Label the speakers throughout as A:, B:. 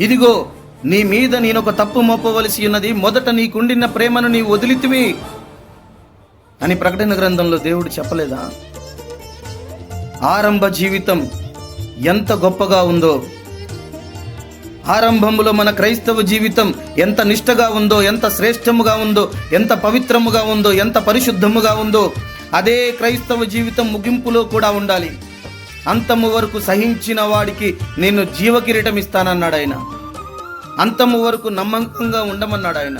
A: ఇదిగో నీ మీద నేనొక తప్పు మోపవలసి ఉన్నది. మొదట నీకుండిన ప్రేమను నీ వదిలితివి. అని ప్రకటన గ్రంథంలో దేవుడు చెప్పలేదా? ఆరంభ జీవితం ఎంత గొప్పగా ఉందో ఆరంభంలో మన క్రైస్తవ జీవితం ఎంత నిష్టగా ఉందో ఎంత శ్రేష్టముగా ఉందో ఎంత పవిత్రముగా ఉందో ఎంత పరిశుద్ధముగా ఉందో అదే క్రైస్తవ జీవితం ముగింపులో కూడా ఉండాలి. అంతము వరకు సహించిన వాడికి నేను జీవకిరీటం ఇస్తానన్నాడు ఆయన. అంతము వరకు నమ్మకంగా ఉండమన్నాడు ఆయన.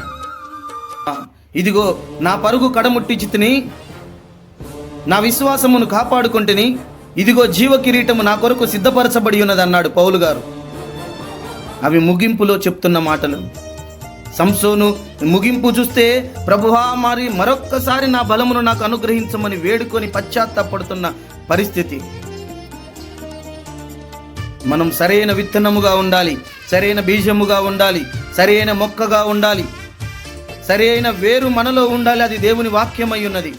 A: ఇదిగో నా పరుగు కడముట్టించితిని నా విశ్వాసమును కాపాడుకుంటుని ఇదిగో జీవ కిరీటము నా కొరకు సిద్ధపరచబడి ఉన్నది అన్నాడు పౌలు గారు. అవి ముగింపులో చెప్తున్న మాటలు. సంసోను ముగింపు చూస్తే ప్రభువా మరి మరొక్కసారి నా బలమును నాకు అనుగ్రహించమని వేడుకొని పశ్చాత్తాపడుతున్న పరిస్థితి. మనం సరైన విత్తనముగా ఉండాలి సరైన బీజముగా ఉండాలి సరైన మొక్కగా ఉండాలి. సరైన వేరు మనలో ఉండాలి అది దేవుని వాక్యమై ఉన్నది.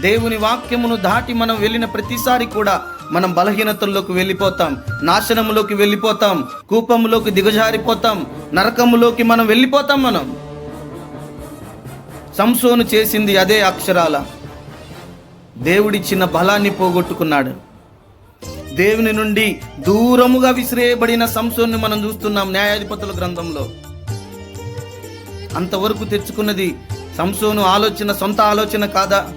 A: దేవుని వాక్యమును దాటి మనం వెళ్ళిన ప్రతిసారి కూడా మనం బలహీనతల్లోకి వెళ్ళిపోతాం నాశనములోకి వెళ్ళిపోతాం కూపములోకి దిగజారిపోతాం నరకములోకి మనం వెళ్ళిపోతాం మనం. సంసోను చేసింది అదే అక్షరాల. దేవుడిచ్చిన బలాన్ని పోగొట్టుకున్నాడు. దేవుని నుండి దూరముగా విసిరేయబడిన సంసోన్ని మనం చూస్తున్నాం న్యాయాధిపతుల గ్రంథంలో. అంతవరకు తెచ్చుకున్నది సంసోను ఆలోచన సొంత ఆలోచన కాదా?